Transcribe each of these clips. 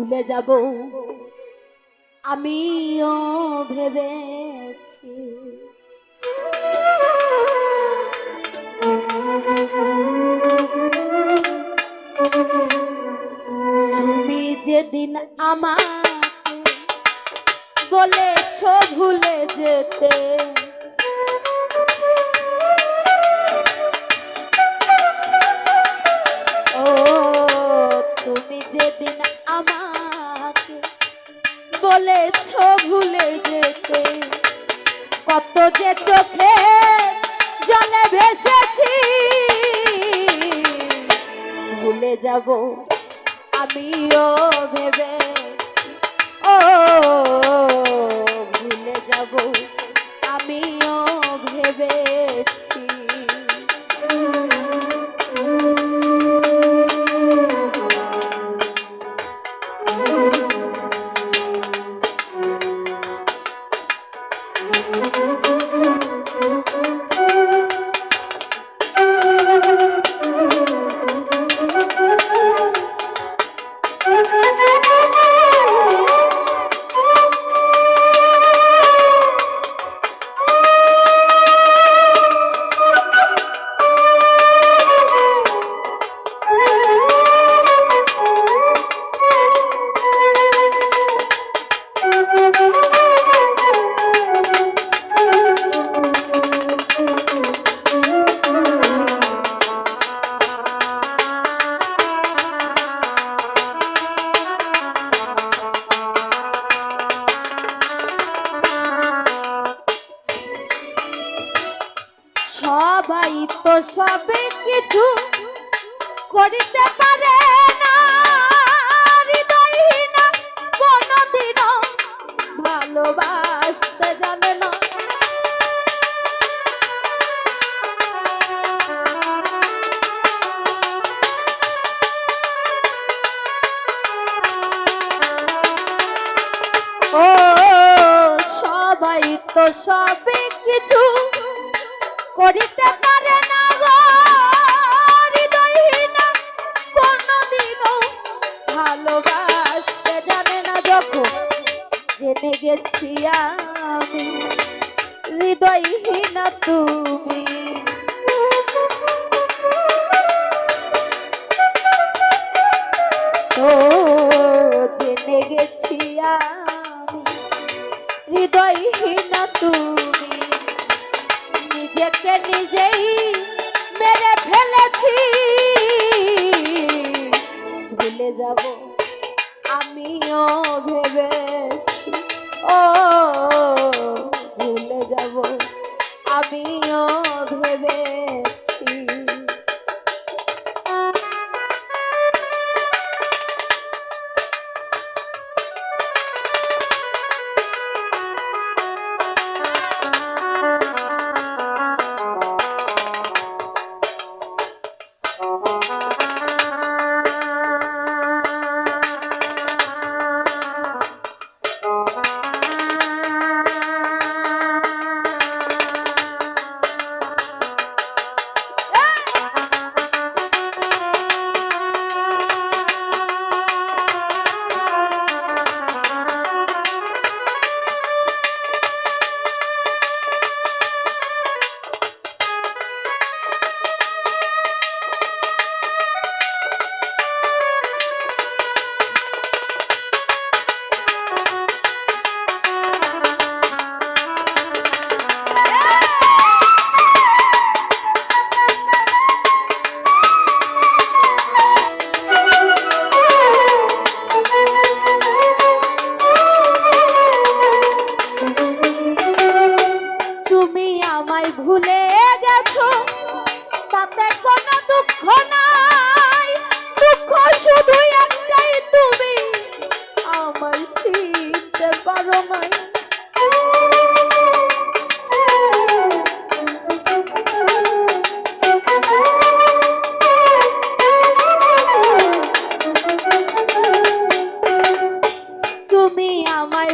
ভুলে যাব। আমিও ভেবেছি। তুমি যেদিন আমাকে বলেছ ভুলে যেতে ও তুমি যেদিন আমাকে বলেছ ভুলে যেতে। কত যে চোখে জলে ভেসেছি ভুলে যাব আমিও ভেবে ও সবাই করিতে পারে না। ভালোবাসতে জানে না। ও সবাই তো সবে কিছু করিতে পারে না। জেনে গেছি আমি। হৃদয়হীন তুমি। ও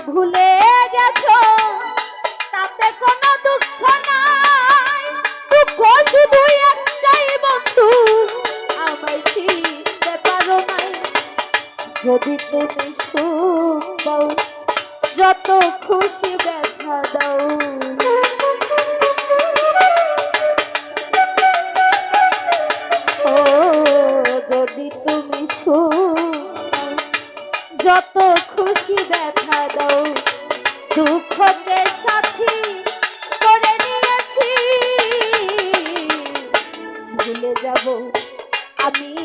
ভুলে গেছো? তাতে কোনো দুঃখ নাই। দুঃখ শুধু একটাই বন্ধু, আমায় চিনতে পারো নাই। যদি তুমি সুখ দাও যত খুশি ব্যথা দাও। যদি তুমি সুখ যত খুশি দেখা দাও। দুঃখকে সাথী করে নিয়েছি। ভুলে যাব আমিও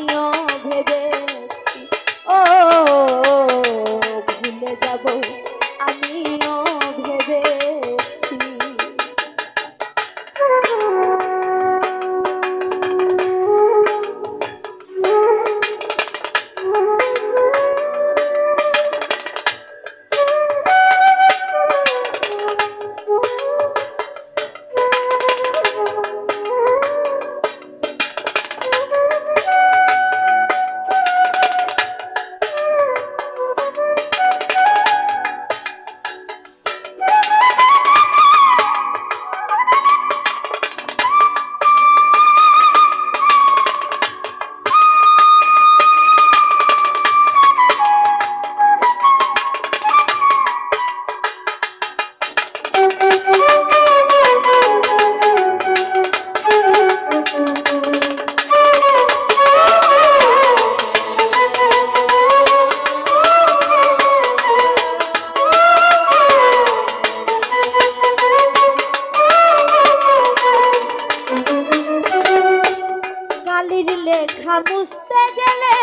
কালির লেখা বুঝতে গেলে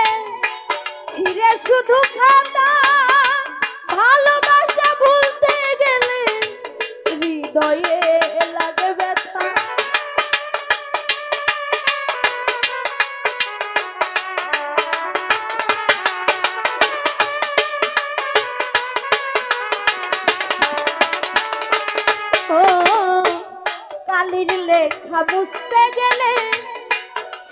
ছিঁড়ে শুধু খাতা। ভালোবাসা ভুলতে গেলে হৃদয়ে লাগে ব্যথা। লেখা বুঝতে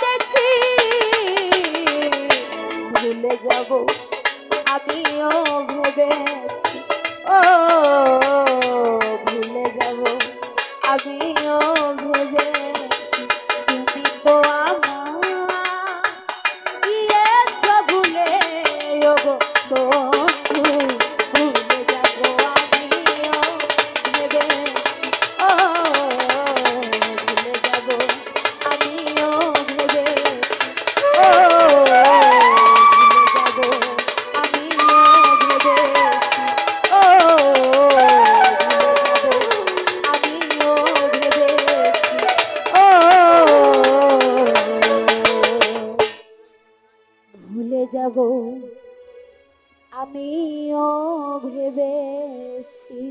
কেঁদেছি ভুলে যাব আমিও ভেবেছি যাব। আমিও ভেবেছি